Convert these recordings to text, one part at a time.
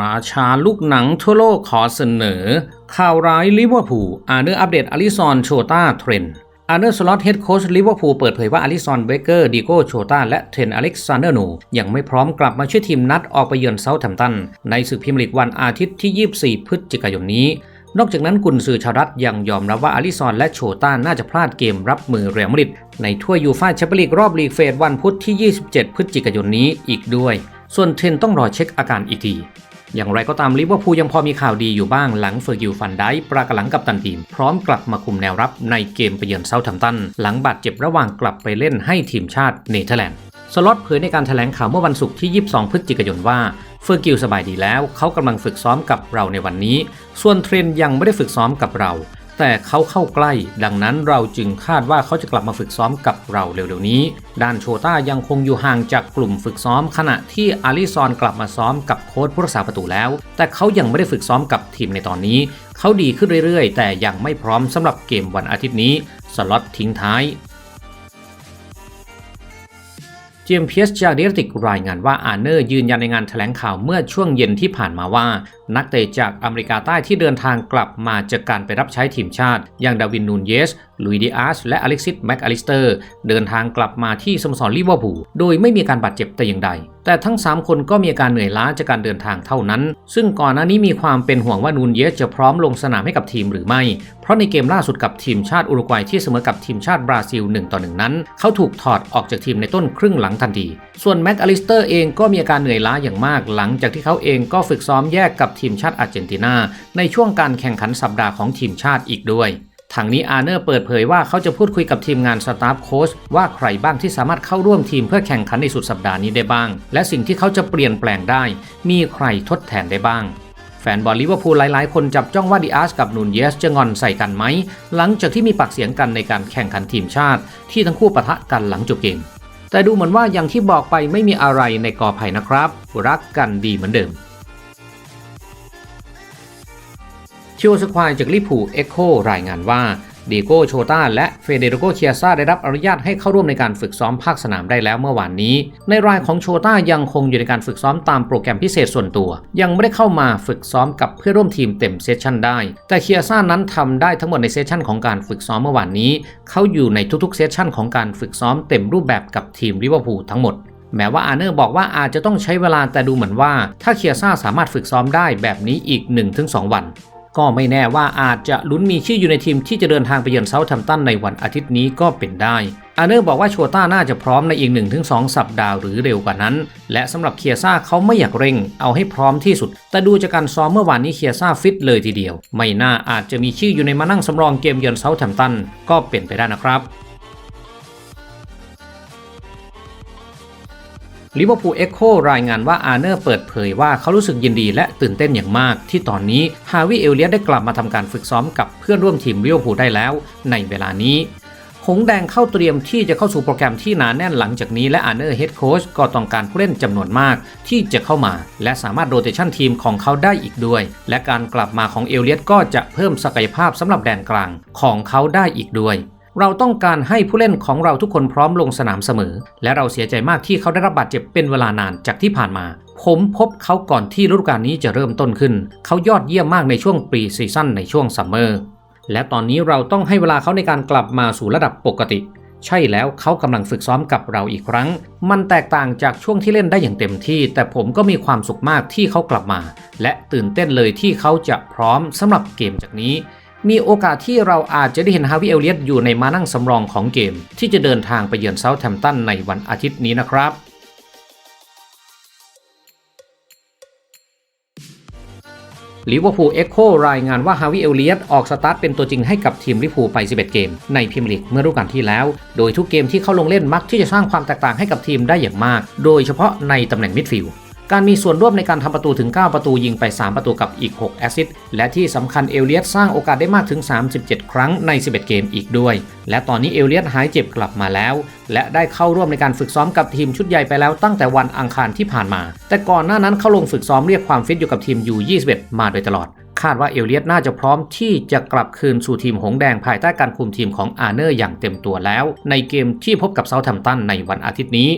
ราชาลูกหนังทั่วโลกขอเสนอ ข่าวร้ายลิเวอร์พูลอาเนอร์อัปเดตอลิซอนโชตาเทรนอาร์เนอร์สล็อตเฮดโค้ชลิเวอร์พูลเปิดเผยว่าอลิซอนเบเกอร์ดิโก้โชตาและเทรนอเล็กซานเดอร์โนยังไม่พร้อมกลับมาช่วยทีมนัดออกไปเยือนเซาท์แฮมป์ตัน ในศึกพรีเมียร์ลีกวันอาทิตย์ที่ 24 พฤศจิกายนนี้ นอกจากนั้นกุนซือชาวรัฐยังยอมรับว่าอลิซอนและโชต้าน่าจะพลาดเกมรับมือเรอัลมาดริดในถ้วยยูฟ่าแชมเปี้ยนลีกรอบลีกเฟสวันพุธที่ 27 พฤศจิกายนนี้อีกด้วย ส่วนเทรนต้องรอเช็คอาการอีกที อย่างไรก็ตามลิเวอร์พูลยังพอมีข่าวดีอยู่บ้างหลังเฟอร์กิลฟันได้ปรากหลังกับตันทีม พร้อมกลับมาคุมแนวรับในเกมไปเยือนเซาท์แฮมป์ตัน หลังบาดเจ็บระหว่างกลับไปเล่นให้ทีมชาติเนเธอร์แลนด์สล็อตเผยในการถแถลงข่าวเมื่อวันศุกร์ที่ 22 พฤศจิกายนว่าเฟอร์กิลสบายดีแล้ว เขากำลังฝึกซ้อมกับเราในวันนี้ ส่วนเทรนยังไม่ได้ฝึกซ้อมกับเรา แต่เขาเข้าใกล้ ดังนั้นเราจึงคาดว่าเขาจะกลับมาฝึกซ้อมกับเราเร็วๆนี้ ด้านโชต้ายังคงอยู่ห่างจากกลุ่มฝึกซ้อม ขณะที่อาริซอนกลับมาซ้อมกับโค้ชผู้รักษาประตูแล้ว แต่เขายังไม่ได้ฝึกซ้อมกับทีมในตอนนี้ เขาดีขึ้นเรื่อยๆ แต่ยังไม่พร้อมสำหรับเกมวันอาทิตย์นี้ สล็อตทิ้งท้าย เจมส์เพียสจากเดติกรายงานว่าอาร์เนอร์ยืนยันในงานแถลงข่าวเมื่อช่วงเย็นที่ผ่านมาว่า นักเตะจากอเมริกาใต้ที่เดินทางกลับมาจากการไปรับใช้ทีมชาติ อย่างดาวินนูนเยส ลุยดิอาสและอเล็กซิสแม็กอลิสเตอร์เดินทางกลับมาที่สโมสรลิเวอร์พูลโดยไม่มีการบาดเจ็บแต่อย่างใด แต่ทั้ง 3 คนก็มีอาการเหนื่อยล้าจากการเดินทางเท่านั้น ซึ่งก่อนหน้านี้มีความเป็นห่วงว่านูนเยสจะพร้อมลงสนามให้กับทีมหรือไม่ เพราะในเกมล่าสุดกับทีมชาติอุรุกวัยที่เสมอกับทีมชาติบราซิล1ต่อ1นั้น เขาถูกถอดออกจากทีมในต้นครึ่งหลังทันที ส่วนแม็กอลิสเตอร์เองก็มีอาการเหนื่อยล้าอย่างมาก หลังจากที่เขาเองก็ฝึกซ้อมแยกกับทีมชาติอาร์เจนตินาในช่วงการแข่งขันสัปดาห์ของทีมชาติอีกด้วย ทางนี้อาเนอร์เปิดเผยว่าเขาจะพูดคุยกับทีมงานสตาฟโค้ชว่าใครบ้างที่สามารถเข้าร่วมทีมเพื่อแข่งขันในสุดสัปดาห์นี้ได้บ้าง และสิ่งที่เขาจะเปลี่ยนแปลงได้ มีใครทดแทนได้บ้างแฟนบอลลิเวอร์พูลหลาย ๆ คนจับจ้องว่าดิอาสกับนูนเยสจะงอนใส่กันไหม หลังจากที่มีปากเสียงกันในการแข่งขันทีมชาติ ที่ทั้งคู่ปะทะกันหลังจบเกม แต่ดูเหมือนว่าอย่างที่บอกไปไม่มีอะไรในกอไผ่นะครับ รักกันดีเหมือนเดิม ชิโอสควายจากลิพูเอ็กโครายงานว่าดีโกโชตาและเฟเดโรโกเคียซาได้รับอนุญาตให้เข้าร่วมในการฝึกซ้อมภาคสนามได้แล้วเมื่อวานนี้ ในรายของโชตายังคงอยู่ในการฝึกซ้อมตามโปรแกรมพิเศษส่วนตัว ยังไม่ได้เข้ามาฝึกซ้อมกับเพื่อร่วมทีมเต็มเซสชันได้ แต่เคียซานั้นทำได้ทั้งหมดในเซสชันของการฝึกซ้อมเมื่อวานนี้ เขาอยู่ในทุกๆเซสชันของการฝึกซ้อมเต็มรูปแบบกับทีมลิเวอร์พูลทั้งหมดแม้ว่าอาร์เนอร์บอกว่าอาจจะต้องใช้เวลาแต่ดูเหมือนว่า ถ้าเคียซ่าสามารถฝึกซ้อมได้แบบนี้อีก 1-2 วัน ก็ไม่แน่ว่าอาจจะลุ้นมีชื่ออยู่ในทีมที่จะเดินทางไปเยือนเซาท์แฮมป์ตันในวันอาทิตย์นี้ก็เป็นได้อาเนอร์บอกว่าโชต้าน่าจะพร้อมในอีก 1-2 สัปดาห์หรือเร็วกว่านั้น และสำหรับเคียซ่าเขาไม่อยากเร่ง เอาให้พร้อมที่สุด แต่ดูจากการซ้อมเมื่อวานนี้เคียซ่าฟิตเลยทีเดียว ไม่น่าอาจจะมีชื่ออยู่ในมานั่งสำรองเกมเยือนเซาท์แฮมป์ตันก็เป็นไปได้นะครับ ลิเวอร์พูลเอ็กโครายงานว่าอาร์เนอร์เปิดเผยว่าเขารู้สึกยินดีและตื่นเต้นอย่างมาก ที่ตอนนี้ฮาวิเอลเลียสได้กลับมาทำการฝึกซ้อมกับเพื่อนร่วมทีมลิเวอร์พูลได้แล้ว ในเวลานี้หงแดงเข้าเตรียมที่จะเข้าสู่โปรแกรมที่หนาแน่นหลังจากนี้และอาร์เนอร์เฮดโค้ชก็ต้องการผู้เล่นจำนวนมากที่จะเข้ามา และสามารถโรเตชันทีมของเขาได้อีกด้วย และการกลับมาของเอลเลียสก็จะเพิ่มศักยภาพสำหรับแดนกลางของเขาได้อีกด้วย เราต้องการให้ผู้เล่นของเราทุกคนพร้อมลงสนามเสมอ และเราเสียใจมากที่เขาได้รับบาดเจ็บเป็นเวลานานจากที่ผ่านมา ผมพบเขาก่อนที่ฤดูกาลนี้จะเริ่มต้นขึ้น เขายอดเยี่ยมมากในช่วงปรีซีซั่นในช่วงซัมเมอร์และตอนนี้เราต้องให้เวลาเขาในการกลับมาสู่ระดับปกติ ใช่แล้วเขากำลังฝึกซ้อมกับเราอีกครั้ง มันแตกต่างจากช่วงที่เล่นได้อย่างเต็มที่ แต่ผมก็มีความสุขมากที่เขากลับมา และตื่นเต้นเลยที่เขาจะพร้อมสำหรับเกมจากนี้ มีโอกาสที่เราอาจจะได้เห็นฮาวิเอลเลียตอยู่ในมานั่งสำรองของเกม ที่จะเดินทางไปเยือนเซาท์แฮมป์ตันในวันอาทิตย์นี้นะครับลิเวอร์พูลเอ็กโครายงานว่าฮาวิเอลเลียตออกสตาร์ทเป็นตัวจริงให้กับทีมลิเวอร์พูลไป 11 เกม ในพรีเมียร์ลีกเมื่อฤดูกาลที่แล้ว โดยทุกเกมที่เข้าลงเล่นมักที่จะสร้างความแตกต่างให้กับทีมได้อย่างมาก โดยเฉพาะในตำแหน่งมิดฟิลด์ การมีส่วนร่วมในการทำประตูถึง 9 ประตูยิงไป 3 ประตูกับอีก 6 แอสซิสต์และที่สำคัญเอลเลียตสร้างโอกาสได้มากถึง 37 ครั้งใน 11 เกมอีกด้วย และตอนนี้เอลเลียตหายเจ็บกลับมาแล้ว และได้เข้าร่วมในการฝึกซ้อมกับทีมชุดใหญ่ไปแล้วตั้งแต่วันอังคารที่ผ่านมา แต่ก่อนหน้านั้นเข้าลงฝึกซ้อมเรียกความฟิตอยู่กับทีมยู21มาโดยตลอด คาดว่าเอลเลียตน่าจะพร้อมที่จะกลับคืนสู่ทีมหงแดงภายใต้การคุมทีมของอาร์เนอร์อย่างเต็มตัวแล้ว ในเกมที่พบกับเซาท์แฮมป์ตันในวันอาทิตย์นี้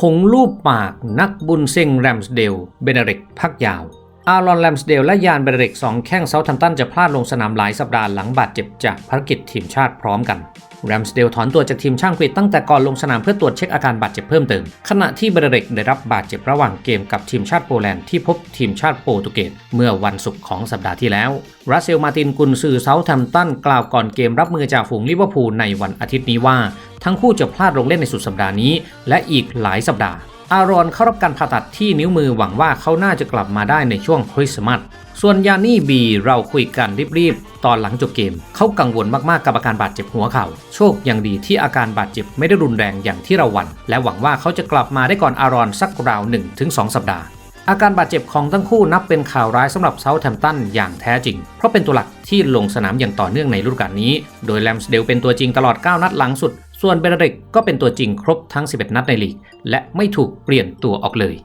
คงรูปปากนักบุญเซงแรมสเดล เบเนเรกพักยาว อารอนแรมสเดลและยานเบเนเรกสองแข้งเซาทัมตันจะพลาดลงสนามหลายสัปดาห์หลังบาดเจ็บจากภารกิจทีมชาติพร้อมกันแรมสเดลถอนตัวจากทีมช่างกรีดตั้งแต่ก่อนลงสนามเพื่อตรวจเช็คอาการบาดเจ็บเพิ่มเติม ขณะที่เบเนเรกได้รับบาดเจ็บระหว่างเกมกับทีมชาติโปแลนด์ที่พบทีมชาติโปรตุเกสเมื่อวันศุกร์ของสัปดาห์ที่แล้วรัสเซลมาตินกุนซือเซาทัมตันกล่าวก่อนเกมรับมือจากฝูงลิเวอร์พูลในวันอาทิตย์นี้ว่า ทั้งคู่จะพลาดลงเล่นในสุดสัปดาห์นี้ และอีกหลายสัปดาห์ อารอนเข้ารับการผ่าตัดที่นิ้วมือหวังว่าเขาน่าจะกลับมาได้ในช่วงคริสต์มาส ส่วนยานี่บีเราคุยกันรีบๆ ตอนหลังจบเกม เขากังวลมากๆกับอาการบาดเจ็บหัวเข่า โชคยังดีที่อาการบาดเจ็บไม่ได้รุนแรงอย่างที่เราหวั่น และหวังว่าเขาจะกลับมาได้ก่อนอารอนสักราว1-2สสัปดาห์อาการบาดเจ็บของทั้งคู่นับเป็นข่าวร้ายสำหรับเซาท์แฮมป์ตันอย่างแท้จริง เพราะเป็นตัวหลักที่ลงสนามอย่างต่อเนื่องในฤดูกาลนี้ โดยแลมสเดลเป็นตัวจริงตลอด 9 นัดหลังสุด ส่วนเบเนเดกก็เป็นตัวจริงครบทั้ง 11 นัดในลีก และไม่ถูกเปลี่ยนตัวออกเลย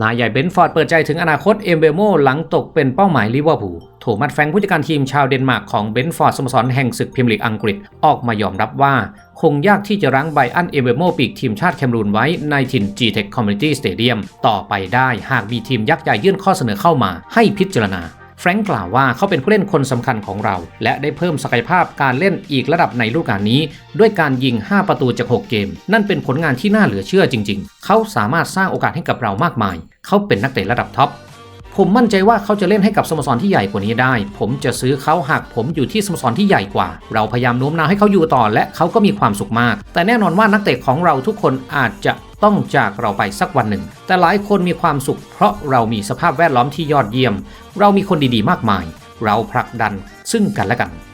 นายใหญ่เบนฟอร์ดเปิดใจถึงอนาคตเอมเบโมหลังตกเป็นเป้าหมายลิเวอร์พูลโทมัสแฟงผู้จัดการทีมชาวเดนมาร์กของเบนฟอร์ดสโมสรแห่งศึกพรีเมียร์ลีกอังกฤษออกมายอมรับว่า คงยากที่จะรั้งไบอันเอมเบโมปีกทีมชาติแคมรูนไว้ในถิ่น G-Tech Community Stadium ต่อไปได้หากมีทีมยักษ์ใหญ่ยื่นข้อเสนอเข้ามาให้พิจารณา แฟรงก์กล่าวว่าเขาเป็นผู้เล่นคนสำคัญของเรา และได้เพิ่มศักยภาพการเล่นอีกระดับในฤดูกาลนี้ ด้วยการยิง 5 ประตูจาก 6 เกม นั่นเป็นผลงานที่น่าเหลือเชื่อจริง ๆ เขาสามารถสร้างโอกาสให้กับเรามากมาย เขาเป็นนักเตะระดับท็อป ผมมั่นใจว่าเขาจะเล่นให้กับสโมสรที่ใหญ่กว่านี้ได้ ผมจะซื้อเขาหากผมอยู่ที่สโมสรที่ใหญ่กว่า เราพยายามโน้มน้าวให้เขาอยู่ต่อและเขาก็มีความสุขมาก แต่แน่นอนว่านักเตะของเราทุกคนอาจจะต้องจากเราไปสักวันหนึ่ง แต่หลายคนมีความสุข เพราะเรามีสภาพแวดล้อมที่ยอดเยี่ยม เรามีคนดีๆ มากมาย เราผลักดันซึ่งกันและกัน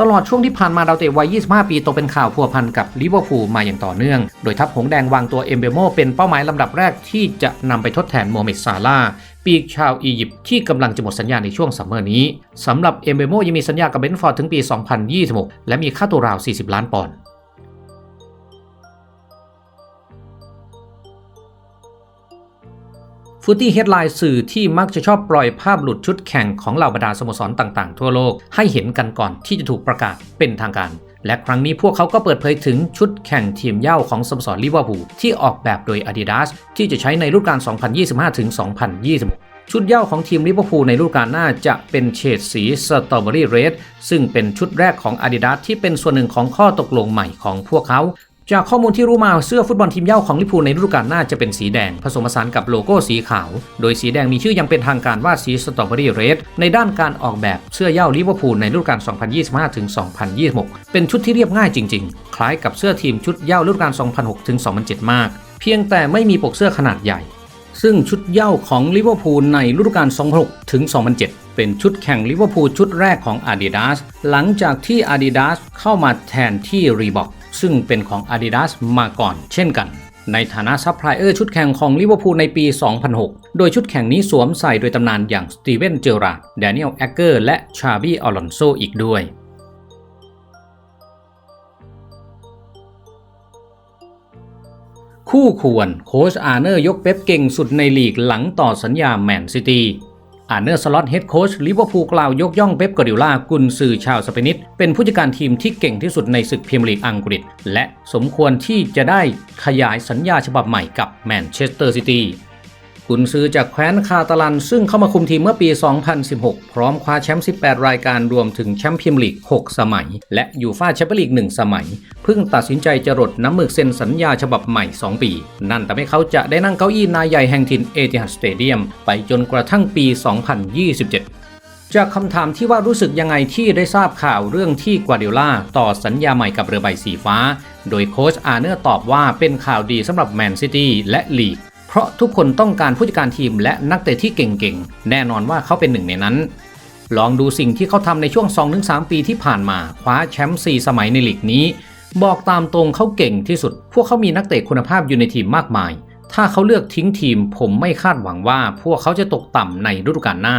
ตลอดช่วงที่ผ่านมาดาวเตะวัย 25 ปีตกเป็นข่าวพัวพันกับลิเวอร์พูลมาอย่างต่อเนื่อง โดยทัพหงแดงวางตัวเอมเบโมเป็นเป้าหมายลำดับแรกที่จะนำไปทดแทนโมเมดซาลาปีกชาวอียิปต์ที่กำลังจะหมดสัญญาในช่วงซัมเมอร์นี้สำหรับเอมเบโมยังมีสัญญากับเบนฟอร์ดถึงปี 2026 และมีค่าตัวราว 40 ล้านปอนด์ ฟุตตี้เฮดไลน์สื่อที่มักจะชอบปล่อยภาพหลุดชุดแข่งของเหล่าบรรดาสโมสรต่างๆ ทั่วโลกให้เห็นกันก่อนที่จะถูกประกาศเป็นทางการ และครั้งนี้พวกเขาก็เปิดเผยถึงชุดแข่งทีมเย้าของสโมสรลิเวอร์พูลที่ออกแบบโดย Adidas ที่จะใช้ในฤดูกาล 2025-2026ชุดเย้าของทีมลิเวอร์พูลในฤดูกาลหน้าจะเป็นเฉดสีสตรอเบอรี่เรดซึ่งเป็นชุดแรกของ Adidas ที่เป็นส่วนหนึ่งของข้อตกลงใหม่ของพวกเขา จากข้อมูลที่รู้มาเสื้อฟุตบอลทีมเย้าของลิเวอร์พูลในฤดูกาลหน้าจะเป็นสีแดง ผสมผสานกับโลโก้สีขาว โดยสีแดงมีชื่อยังเป็นทางการว่าสีสตรอเบอรี่เรดในด้านการออกแบบเสื้อเย้าลิเวอร์พูลในฤดูกาล 2025-2026 เป็นชุดที่เรียบง่ายจริง ๆ คล้ายกับเสื้อทีมชุดเย้าฤดูกาล 2006-2007 มาก เพียงแต่ไม่มีปกเสื้อขนาดใหญ่ ซึ่งชุดเย้าของลิเวอร์พูลในฤดูกาล 2006-2007เป็นชุดแข่งลิเวอร์พูลชุดแรกของ Adidas หลังจากที่ Adidas เข้ามาแทนที่ Reebok ซึ่งเป็นของ Adidas มาก่อนเช่นกัน ในฐานะซัพพลายเออร์ชุดแข่งของลิเวอร์พูลในปี 2006 โดยชุดแข่งนี้สวมใส่โดยตำนานอย่างสตีเวน เจอราร์ดแดเนียล แอคเกอร์ และชาบี้ อลอนโซ อีกด้วยคู่ควรโค้ชอาร์เนอร์ยกเป๊ปเก่งสุดในลีกหลังต่อสัญญาแมนซิตี้ อาเนอร์สล็อตเฮดโค้ชลิเวอร์พูลกล่าวยกย่องเป๊ปกอร์ดิโอลากุนซือชาวสเปนิชเป็นผู้จัดการทีมที่เก่งที่สุดในศึกพรีเมียร์ลีกอังกฤษ และสมควรที่จะได้ขยายสัญญาฉบับใหม่กับแมนเชสเตอร์ซิตี้ กุนซือจากแคว้นคาตาลัน ซึ่งเข้ามาคุมทีมเมื่อปี 2016 พร้อมคว้าแชมป์ 18 รายการรวมถึงแชมป์พรีเมียร์ลีก 6 สมัย และยูฟ่าแชมเปี้ยนลีก 1 สมัย เพิ่งตัดสินใจจะรดน้ำมึกเซ็นสัญญาฉบับใหม่ 2 ปี นั่นทำให้เขาจะได้นั่งเก้าอี้นายใหญ่แห่งถิ่นเอติฮัดสเตเดียมไปจนกระทั่งปี 2027จากคำถามที่ว่ารู้สึกยังไงที่ได้ทราบข่าวเรื่องที่กวาเดล่าต่อสัญญาใหม่กับเรือใบสีฟ้า โดยโค้ชอาเนอร์ตอบว่าเป็นข่าวดีสำหรับแมนซิตี้และลีก ราะทุกคนต้องการผู้จัดการทีมและนักเตะที่เก่งๆ แน่นอนว่าเขาเป็นหนึ่งในนั้น ลองดูสิ่งที่เขาทำในช่วง 2-3 ปีที่ผ่านมาคว้าแชมป์4สมัยในลีกนี้ บอกตามตรงเขาเก่งที่สุด พวกเขามีนักเตะคุณภาพอยู่ในทีมมากมาย ถ้าเขาเลือกทิ้งทีม ผมไม่คาดหวังว่า พวกเขาจะตกต่ำในฤดูกาลหน้า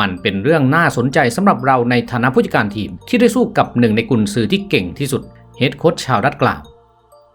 มันเป็นเรื่องน่าสนใจสำหรับเราในฐานะผู้จัดการทีมที่ได้สู้กับหนึ่งในกุนซือที่เก่งที่สุดเฮดโค้ชชาวรัฐกล่าว